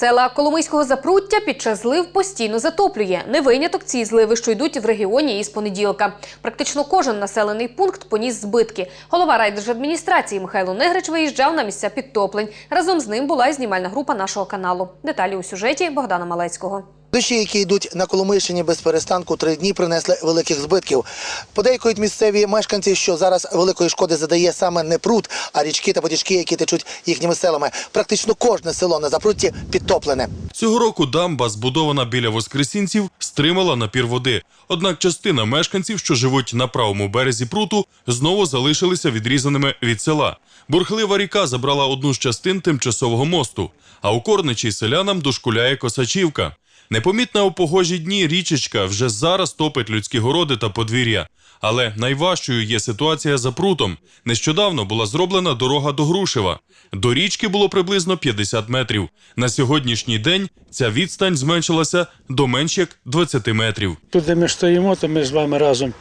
Села Коломийського запруття під час злив постійно затоплює. Не виняток ці зливи, що йдуть в регіоні із понеділка. Практично кожен населений пункт поніс збитки. Голова райдержадміністрації Михайло Негрич виїжджав на місця підтоплень. Разом з ним була і знімальна група нашого каналу. Деталі у сюжеті Богдана Малецького. Дощі, які йдуть на Коломийщині без перестанку, три дні принесли великих збитків. Подейкують місцеві мешканці, що зараз великої шкоди задає саме не пруд, а річки та потічки, які течуть їхніми селами. Практично кожне село на запрутті підтоплене. Цього року дамба, збудована біля Воскресінців, стримала напір води. Однак частина мешканців, що живуть на правому березі пруту, знову залишилися відрізаними від села. Бурхлива ріка забрала одну з частин тимчасового мосту, а у Корничі селянам дошкуляє Косачівка. Непомітна у погожі дні річечка вже зараз топить людські городи та подвір'я. Але найважчою є ситуація за прутом. Нещодавно була зроблена дорога до Грушева. До річки було приблизно 50 метрів. На сьогоднішній день ця відстань зменшилася до менш як 20 метрів. Тут, де ми стоїмо, то ми з вами разом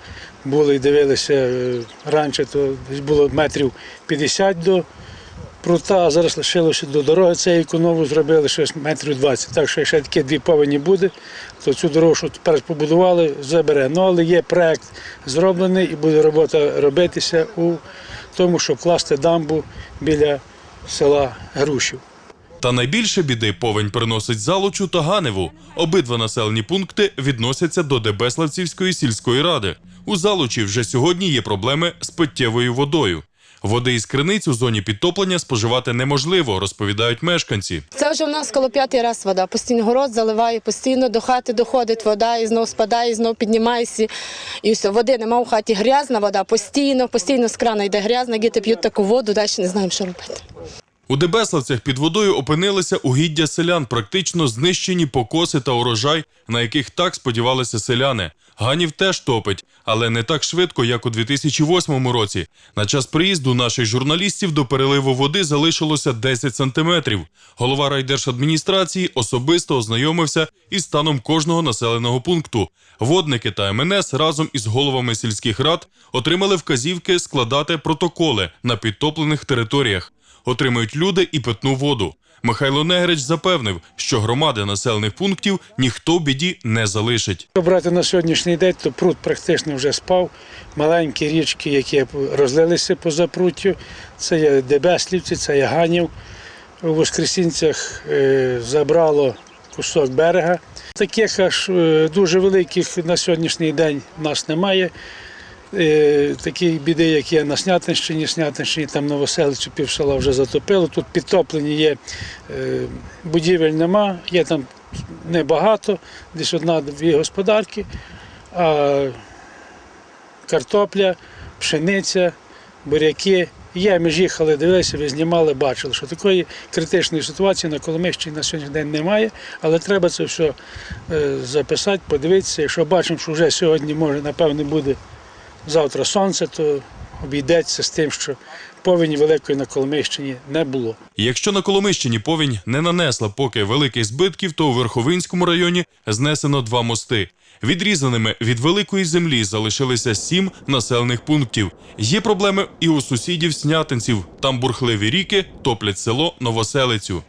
були і дивилися е, раніше, то було метрів 50 до прута, а зараз лишилося до дороги. Цієї нову зробили щось метрів 20. Так що ще такі дві повені буде, то цю дорогу, що тепер побудували, забере. Ну, але є проект зроблений і буде робота робитися у тому, щоб класти дамбу біля села Грушів. Та найбільше біди повень приносить Залучу та Ганеву. Обидва населені пункти відносяться до Дебеславцівської сільської ради. У Залучі вже сьогодні є проблеми з питтєвою водою. Води із криниць у зоні підтоплення споживати неможливо, розповідають мешканці. Це вже в нас коло п'ятий раз вода. Постійно город заливає, постійно до хати доходить вода, і знов спадає, і знов піднімається. І все, води нема в хаті. Грязна вода постійно, постійно з крана йде грязна, діти п'ють таку воду, далі не знаємо, що робити. У Дебеславцях під водою опинилися угіддя селян, практично знищені покоси та урожай, на яких так сподівалися селяни. Ганів теж топить, але не так швидко, як у 2008 році. На час приїзду наших журналістів до переливу води залишилося 10 сантиметрів. Голова райдержадміністрації особисто ознайомився із станом кожного населеного пункту. Водники та МНС разом із головами сільських рад отримали вказівки складати протоколи на підтоплених територіях. Отримають люди і питну воду. Михайло Негрич запевнив, що громади населених пунктів ніхто біді не залишить. Брати на сьогоднішній день, то пруд практично вже спав. Маленькі річки, які розлилися по запруттю, це є Дебеслівці, це є Ганів. У Воскресінцях е, забрало кусок берега. Таких аж е, дуже великих на сьогоднішній день в нас немає. Е, Такі біди, як є на Снятинщині, Снятинщині, там Новоселицю півсела вже затопило. Тут підтоплені є е, будівель нема, є там небагато, десь одна-дві господарки, а картопля, пшениця, буряки. Є, ми ж їхали, дивилися, ви знімали, бачили, що такої критичної ситуації на Коломищині на сьогоднішній день немає, але треба це все е, записати, подивитися. Якщо бачимо, що вже сьогодні, може, напевне, буде завтра сонце, то обійдеться з тим, що повені великої на Коломищині не було. Якщо на Коломищині повінь не нанесла поки великих збитків, то у Верховинському районі знесено два мости. Відрізаними від великої землі залишилися сім населених пунктів. Є проблеми і у сусідів снятинців. Там бурхливі ріки топлять село Новоселицю.